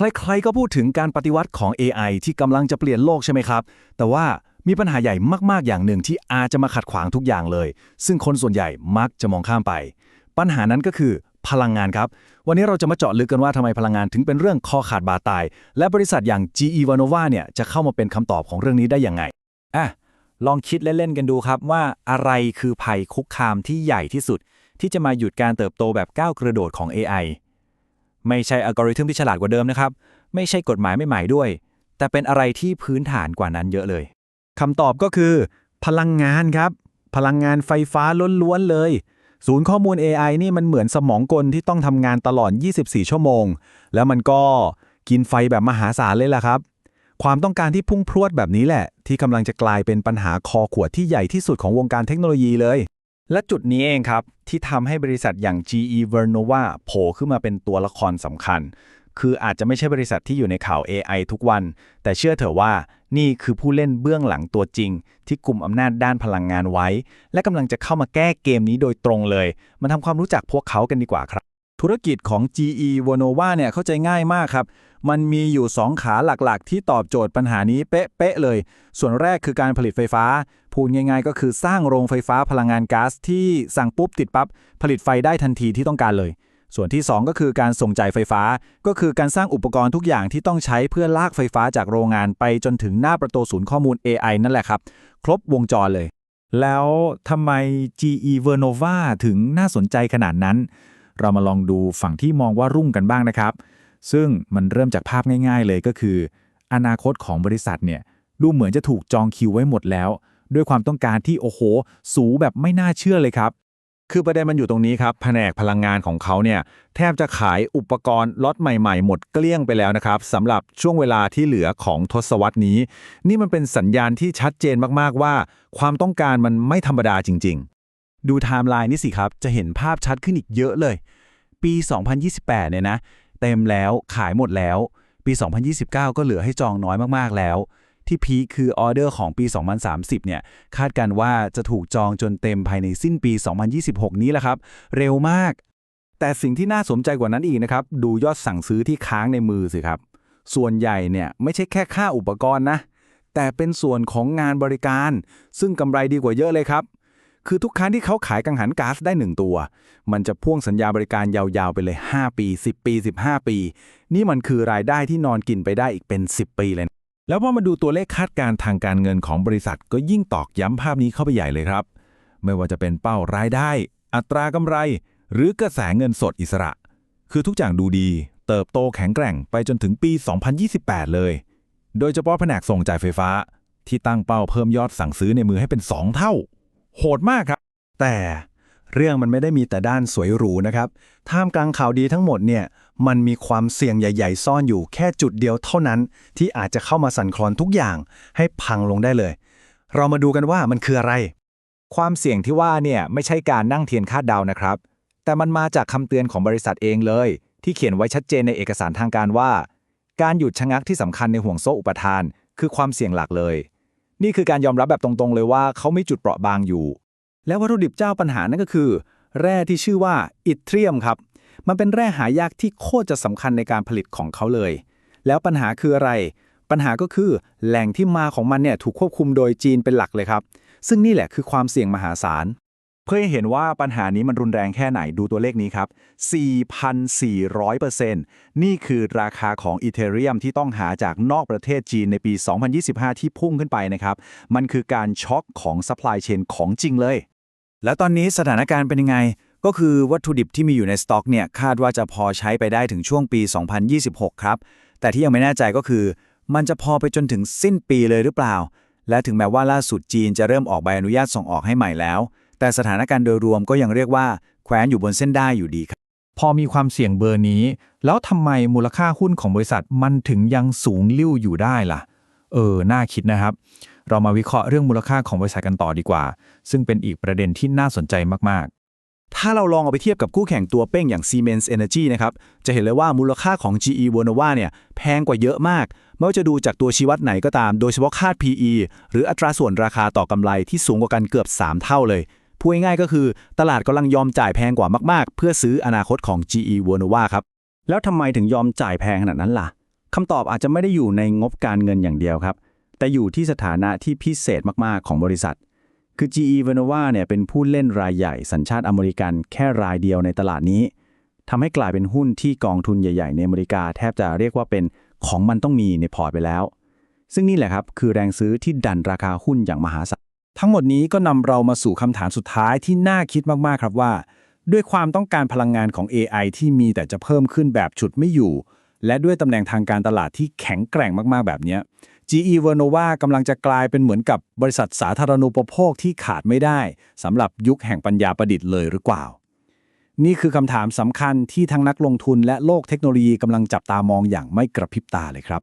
ใครๆก็พูดถึงการปฏิวัติของ AI ที่กำลังจะเปลี่ยนโลกใช่ไหมครับ แต่ว่ามีปัญหาใหญ่มากๆอย่างหนึ่งที่อาจจะมาขัดขวางทุกอย่างเลย ซึ่งคนส่วนใหญ่มักจะมองข้ามไป ปัญหานั้นก็คือพลังงานครับ วันนี้เราจะมาเจาะลึกกันว่าทำไมพลังงานถึงเป็นเรื่องคอขาดบาดตาย และบริษัทอย่าง GE Vernova เนี่ยจะเข้ามาเป็นคำตอบของเรื่องนี้ได้ยังไงอะลองคิดเล่น ๆ กันดูครับว่าอะไรคือภัยคุกคามที่ใหญ่ที่สุด ที่จะมาหยุดการเติบโตแบบก้าวกระโดดของ AI ไม่ใช่อัลกอริทึมที่ฉลาดกว่าเดิมนะครับ ไม่ใช่กฎหมายใหม่ๆด้วย แต่เป็นอะไรที่พื้นฐานกว่านั้นเยอะเลยคำตอบก็คือ พลังงานครับ พลังงานไฟฟ้าล้วนๆเลย ศูนย์ข้อมูล AI นี่มันเหมือนสมองกลที่ต้องทำงานตลอด 24 ชั่วโมง แล้วมันก็กินไฟแบบมหาศาลเลยล่ะครับ ความต้องการที่พุ่งพรวดแบบนี้แหละ ที่กำลังจะกลายเป็นปัญหาคอขวดที่ใหญ่ที่สุดของวงการเทคโนโลยีเลย และจุดนี้เองครับ ที่ทำให้บริษัทอย่าง GE Vernova โผล่ขึ้นมาเป็นตัวละครสำคัญ คืออาจจะไม่ใช่บริษัทที่อยู่ในข่าว AI ทุกวัน แต่เชื่อเถอะว่านี่คือผู้เล่นเบื้องหลังตัวจริง ที่กลุ่มอำนาจด้านพลังงานไว้ และกำลังจะเข้ามาแก้เกมนี้โดยตรงเลย มาทำความรู้จักพวกเขากันดีกว่าครับ ธุรกิจของ GE Vernova เนี่ยเข้าใจง่ายมากครับ มันมีอยู่ 2 ขาหลักๆ ที่ตอบโจทย์ปัญหานี้เป๊ะๆเลย ส่วนแรกคือการผลิตไฟฟ้า พูดง่าย ๆ ก็คือสร้างโรงไฟฟ้าพลังงานก๊าซที่สั่งปุ๊บติดปั๊บผลิตไฟได้ทันทีที่ต้องการเลย ส่วนที่ 2 ก็คือการส่งจ่ายไฟฟ้า ก็คือการสร้างอุปกรณ์ทุกอย่างที่ต้องใช้เพื่อลากไฟฟ้าจากโรงงานไปจนถึงหน้าประตูศูนย์ข้อมูล AI นั่นแหละครับ ครบวงจรเลย แล้วทำไม GE Vernova ถึงน่าสนใจขนาดนั้น เรามาลองดูฝั่งที่มองว่ารุ่งกันบ้างนะครับ ซึ่งมันเริ่มจากภาพง่าย ๆ เลยก็คือ อนาคตของบริษัทเนี่ยดูเหมือนจะถูกจองคิวไว้หมดแล้ว ด้วยความต้องการที่โอ้โห สูงแบบไม่น่าเชื่อเลยครับ คือประเด็นมันอยู่ตรงนี้ครับแผนกพลังงานของเขาเนี่ยแทบจะขายอุปกรณ์ล็อตใหม่ๆ หมดเกลี้ยงไปแล้วนะครับสำหรับช่วงเวลาที่เหลือของทศวรรษนี้ นี่มันเป็นสัญญาณที่ชัดเจนมากๆว่า ความต้องการมันไม่ธรรมดาจริง ๆ ดูไทม์ไลน์นี่สิครับจะเห็นภาพชัดขึ้นอีกเยอะเลย ปี 2028 เนี่ยนะเต็มแล้วขายหมดแล้ว ปี 2029 ก็เหลือให้จองน้อยมากๆแล้ว ที่พีคคือออเดอร์ของปี 2030 เนี่ย คาดกันว่าจะถูกจองจนเต็มภายในสิ้นปี 2026 นี้แหละครับ เร็วมาก แต่สิ่งที่น่าสนใจกว่านั้นอีกนะครับ ดูยอดสั่งซื้อที่ค้างในมือสิครับ ส่วนใหญ่เนี่ยไม่ใช่แค่ค่าอุปกรณ์นะ แต่เป็นส่วนของงานบริการ ซึ่งกำไรดีกว่าเยอะเลยครับ คือทุกครั้งที่เขาขายกังหันก๊าซได้ 1 ตัว มันจะพ่วงสัญญาบริการยาวๆไปเลย 5 ปี 10 ปี 15 ปี นี่มันคือรายได้ที่นอนกินไปได้อีกเป็น 10 ปีเลย แล้วพอมาดูตัวเลขคาดการณ์ทางการเงินของบริษัทก็ยิ่งตอกย้ำภาพนี้เข้าไปใหญ่เลยครับ ไม่ว่าจะเป็นเป้ารายได้ อัตรากำไร หรือกระแสเงินสดอิสระ คือทุกอย่างดูดี เติบโตแข็งแกร่งไปจนถึงปี 2028 เลย โดยเฉพาะแผนกส่งจ่ายไฟฟ้า ที่ตั้งเป้าเพิ่มยอดสั่งซื้อในมือให้เป็น 2 เท่า โหดมากครับ แต่เรื่องมันไม่ได้มีแต่ด้านสวยหรูนะครับ ท่ามกลางข่าวดีทั้งหมดเนี่ย มันมีความเสี่ยงใหญ่ ๆ ซ่อนอยู่แค่จุดเดียวเท่านั้นที่อาจจะเข้ามาสั่นคลอนทุกอย่างให้พังลงได้เลย เรามาดูกันว่ามันคืออะไร ความเสี่ยงที่ว่าเนี่ยไม่ใช่การนั่งเทียนคาดเดานะครับ แต่มันมาจากคำเตือนของบริษัทเองเลย ที่เขียนไว้ชัดเจนในเอกสารทางการว่า การหยุดชะงักที่สำคัญในห่วงโซ่อุปทาน คือความเสี่ยงหลักเลย นี่คือการยอมรับแบบตรงๆ เลยว่าเขาไม่จุดเปราะบางอยู่ และวัตถุดิบเจ้าปัญหานั่นก็คือ แร่ที่ชื่อว่าอิตเทรียมครับ มันเป็นแร่หายากที่โคตรจะสำคัญในการผลิตของเขาเลย แล้วปัญหาคืออะไร ปัญหาก็คือแหล่งที่มาของมันเนี่ยถูกควบคุมโดยจีนเป็นหลักเลยครับ ซึ่งนี่แหละคือความเสี่ยงมหาศาล เพื่อให้เห็นว่าปัญหานี้มันรุนแรงแค่ไหนดูตัวเลขนี้ครับ 4,400%นี่คือราคาของอีเทเรียมที่ต้องหาจากนอกประเทศจีนในปี 2025 ที่พุ่งขึ้นไปนะครับ มันคือการช็อกของซัพพลายเชนของจริงเลย แล้วตอนนี้สถานการณ์เป็นยังไง ก็คือวัตถุดิบที่มีอยู่ในสต็อกเนี่ยคาดว่าจะพอใช้ไปได้ถึงช่วงปี 2026 ครับ แต่ที่ยังไม่แน่ใจก็คือ มันจะพอไปจนถึงสิ้นปีเลยหรือเปล่า และถึงแม้ว่าล่าสุดจีนจะเริ่มออกใบอนุญาตส่งออกให้ใหม่แล้ว แต่สถานการณ์โดยรวมก็ยังเรียกว่าแขวนอยู่บนเส้นได้อยู่ดีครับ พอมีความเสี่ยงเบอร์นี้ แล้วทำไมมูลค่าหุ้นของบริษัทมันถึงยังสูงลิ่วอยู่ได้ล่ะ เออ น่าคิดนะครับ เรามาวิเคราะห์เรื่องมูลค่าของบริษัทกันต่อดีกว่า ซึ่งเป็นอีกประเด็นที่น่าสนใจมาก ถ้าเราลองเอาไปเทียบกับคู่แข่งตัวเป้งอย่าง Siemens Energy นะครับ จะเห็นเลยว่ามูลค่าของ GE Vernova เนี่ยแพงกว่าเยอะมาก ไม่ว่าจะดูจากตัวชี้วัดไหนก็ตาม โดยเฉพาะค่า PE หรืออัตราส่วนราคาต่อกำไรที่สูงกว่ากันเกือบ 3 เท่าเลย พูดง่ายๆก็คือตลาดกำลังยอมจ่ายแพงกว่ามากๆ เพื่อซื้ออนาคตของ GE Vernova ครับ แล้วทำไมถึงยอมจ่ายแพงขนาดนั้นล่ะคำตอบอาจจะไม่ได้อยู่ในงบการเงินอย่างเดียวครับ แต่อยู่ที่สถานะที่พิเศษมากๆของบริษัท คือ GE Vernova เนี่ยเป็นผู้เล่นรายใหญ่สัญชาติอเมริกันแค่รายเดียวในตลาดนี้ทำให้กลายเป็นหุ้นที่กองทุนใหญ่ ๆ ในอเมริกา แทบจะเรียกว่าเป็นของมันต้องมีในพอร์ตไปแล้ว ซึ่งนี่แหละครับคือแรงซื้อที่ดันราคาหุ้นอย่างมหาศาลทั้งหมดนี้ก็นำเรามาสู่คำถามสุดท้ายที่น่าคิดมากๆครับว่า ด้วยความต้องการพลังงานของ AI ที่มีแต่จะเพิ่มขึ้นแบบฉุดไม่อยู่ และด้วยตำแหน่งทางการตลาดที่แข็งแกร่งมากๆแบบนี้ GE Vernova กำลังจะกลายเป็นเหมือนกับบริษัทสาธารณูปโภคที่ขาดไม่ได้สำหรับยุคแห่งปัญญาประดิษฐ์เลยหรือเปล่า นี่คือคำถามสำคัญที่ทั้งนักลงทุนและโลกเทคโนโลยีกำลังจับตามองอย่างไม่กระพริบตาเลยครับ